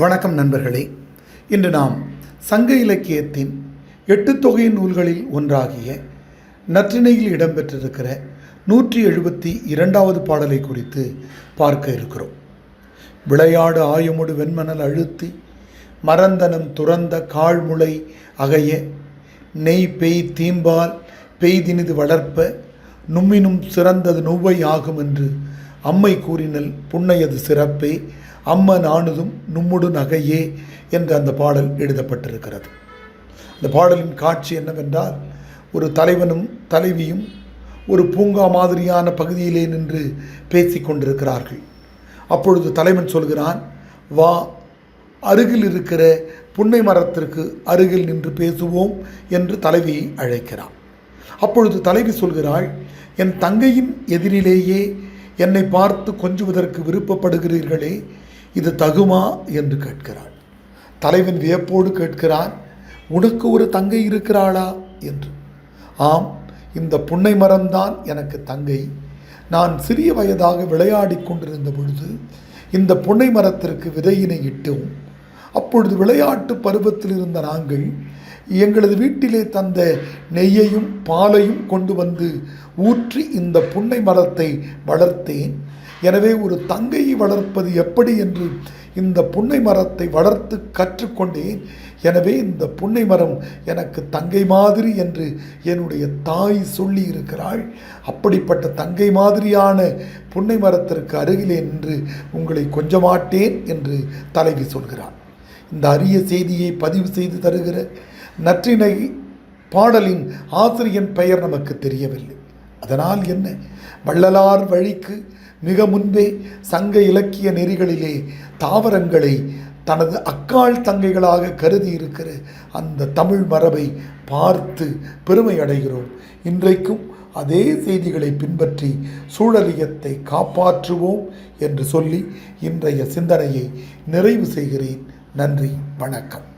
வணக்கம் நண்பர்களே. இன்று நாம் சங்க இலக்கியத்தின் எட்டு தொகை நூல்களில் ஒன்றாகிய நற்றிணையில் இடம்பெற்றிருக்கிற நூற்றி எழுபத்தி இரண்டாவது பாடலை குறித்து பார்க்க இருக்கிறோம். விளையாடு ஆயமுடு வெண்மணல் அழுத்தி மரந்தனம் துறந்த காழ்முளை அகைய நெய் பெய் தீம்பால் பெய்தினிது வளர்ப்ப நும்மினும் சிறந்தது நுவை ஆகும் என்று அம்மை கூறினல் புன்னையது சிறப்பே அம்ம நாணுதும் நும்முடு நகையே என்று அந்த பாடல் எழுதப்பட்டிருக்கிறது. அந்த பாடலின் காட்சி என்னவென்றால் ஒரு தலைவனும் தலைவியும் ஒரு பூங்கா மாதிரியான பகுதியிலே நின்று பேசிக் கொண்டிருக்கிறார்கள். அப்பொழுது தலைவன் சொல்கிறான் வா அருகில் இருக்கிற புன்னை மரத்திற்கு அருகில் நின்று பேசுவோம் என்று தலைவியை அழைக்கிறான். அப்பொழுது தலைவி சொல்கிறாள் என் தங்கையின் எதிரிலேயே என்னை பார்த்து கொஞ்சுவதற்கு விருப்பப்படுகிறீர்களே இது தகுமா என்று கேட்கிறாள். தலைவன் வியப்போடு கேட்கிறான் உனக்கு ஒரு தங்கை இருக்கிறாளா என்று. ஆம் இந்த புன்னை மரம்தான் எனக்கு தங்கை. நான் சிறிய வயதாக விளையாடி கொண்டிருந்த பொழுது இந்த புன்னை மரத்திற்கு விதையினை இட்டோம். அப்பொழுது விளையாட்டு பருவத்தில் இருந்த நாங்கள் எங்களது வீட்டிலே தந்த நெய்யையும் பாலையும் கொண்டு வந்து ஊற்றி இந்த புன்னை மரத்தை வளர்த்தேன். எனவே ஒரு தங்கையை வளர்ப்பது எப்படி என்று இந்த புன்னை மரத்தை வளர்த்து கற்றுக்கொண்டேன். எனவே இந்த புன்னை மரம் எனக்கு தங்கை மாதிரி என்று என்னுடைய தாய் சொல்லி இருக்கிறாள் அப்படிப்பட்ட தங்கை மாதிரியான புன்னை மரத்திற்கு அருகிலே நின்று உங்களை கொஞ்சமாட்டேன் என்று தலைவி சொல்கிறாள். இந்த அரிய செய்தியை பதிவு செய்து தருகிற நற்றினை பாடலின் ஆசிரியன் பெயர் நமக்கு தெரியவில்லை. அதனால் என்ன? வள்ளலார் வழிக்கு மிக முன்பே சங்க இலக்கிய நெறிகளிலே தாவரங்களை தனது அக்காள் தங்கைகளாக கருதி இருக்கிற அந்த தமிழ் மரபை பார்த்து பெருமை அடைகிறோம் இன்றைக்கும் அதே செய்திகளை பின்பற்றி சூழலியத்தை காப்பாற்றுவோம் என்று சொல்லி இன்றைய சிந்தனையை நிறைவு செய்கிறேன். நன்றி வணக்கம்.